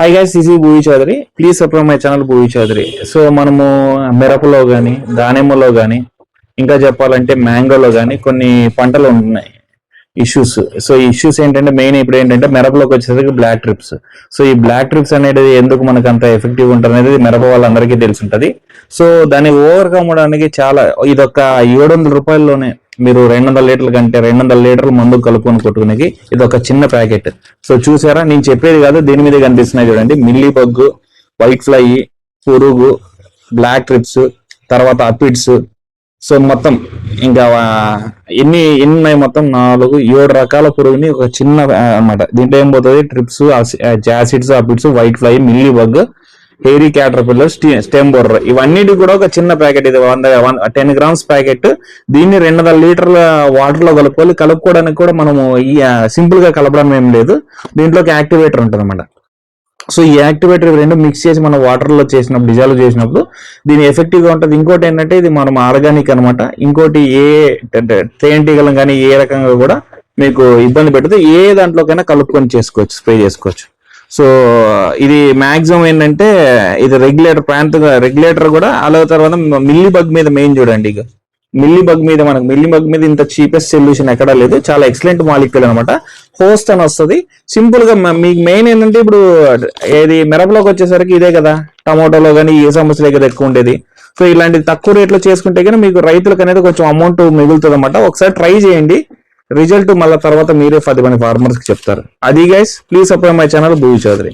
Hi guys is Bhuvi Chowdary please subscribe my channel Bhuvi Chowdary so మనము మిరపలో కానీ దానిమ్మలో కానీ ఇంకా చెప్పాలంటే మ్యాంగోలో కానీ కొన్ని పంటలు ఉంటున్నాయి ఇష్యూస్ సో ఈ ఇష్యూస్ ఏంటంటే మెయిన్ ఇప్పుడు ఏంటంటే మిరపలోకి వచ్చేసరికి బ్లాక్ ట్రిప్స్ సో ఈ బ్లాక్ ట్రిప్స్ అనేది ఎందుకు మనకు అంత ఎఫెక్టివ్ ఉంటుంది అనేది మిరప వాళ్ళందరికీ తెలిసి ఉంటుంది సో దాన్ని ఓవర్కమ్ అవడానికి చాలా ఇదొక ఏడు వందల రూపాయల్లోనే మీరు రెండు వందల లీటర్ల కంటే రెండు వందల లీటర్ల మందు కలుపుకొని కొట్టుకునేకి ఇది ఒక చిన్న ప్యాకెట్. సో చూసారా? నేను చెప్పేది కాదు దీని మీద కనిపిస్తున్నాయి చూడండి. మిల్లీ బగ్గు వైట్ ఫ్లై పురుగు బ్లాక్ ట్రిప్స్ తర్వాత అపిడ్స్. సో మొత్తం ఇంకా ఎన్ని ఎన్ని ఉన్నాయి మొత్తం నాలుగు ఏడు రకాల పురుగుని ఒక చిన్న అన్నమాట. దీంట్లో ఏం పోతుంది? Thrips jassids aphids white fly mealy bug hairy caterpillar stem borer ఇవన్నిటి కూడా ఒక చిన్న ప్యాకెట్ ఇది వంద టెన్ గ్రామ్స్ ప్యాకెట్. దీన్ని రెండు వందల లీటర్ల వాటర్లో కలుపుకోవాలి. కలుపుకోవడానికి కూడా మనము సింపుల్గా కలపడం ఏం లేదు. దీంట్లోకి యాక్టివేటర్ ఉంటుంది అనమాట సో ఈ యాక్టివేటర్ రెండు మిక్స్ చేసి మనం వాటర్లో చేసినప్పుడు డిజాల్వ్ చేసినప్పుడు దీని ఎఫెక్టివ్గా ఉంటుంది. ఇంకోటి ఏంటంటే ఇది మనం ఆర్గానిక్ అనమాట ఇంకోటి ఏ తేనెటీగలం కానీ ఏ రకంగా కూడా మీకు ఇబ్బంది పెట్టదు ఏ దాంట్లోకైనా కలుపుకొని చేసుకోవచ్చు స్ప్రే చేసుకోవచ్చు. సో ఇది మాక్సిమం ఏంటంటే ఇది రెగ్యులేటర్ ప్రాంత రెగ్యులేటర్ కూడా అలా తర్వాత మిల్లీ బగ్ మీద మెయిన్ చూడండి ఇక మిల్లీ బగ్ మీద మనకు మిల్లీ బగ్ మీద ఇంత చీపెస్ట్ సొల్యూషన్ ఎక్కడా లేదు. చాలా ఎక్సలెంట్ మాలిక్యూల్ అనమాట హోస్ట్ అని వస్తుంది. సింపుల్గా మీకు మెయిన్ ఏంటంటే ఇప్పుడు ఏది మిరపలోకి వచ్చేసరికి ఇదే కదా. టమాటోలో కానీ ఏ సమస్యలే కదా ఎక్కువ ఉండేది. సో ఇలాంటి తక్కువ రేట్లో చేసుకుంటే కానీ మీకు రైతులకు అనేది కొంచెం అమౌంట్ మిగులుతుంది అనమాట ఒకసారి ట్రై చేయండి. రిజల్ట్ మళ్ళీ తర్వాత మీరే పది మంది ఫార్మర్స్కి చెప్తారు. అది guys please support my channel Bhuvi Chowdary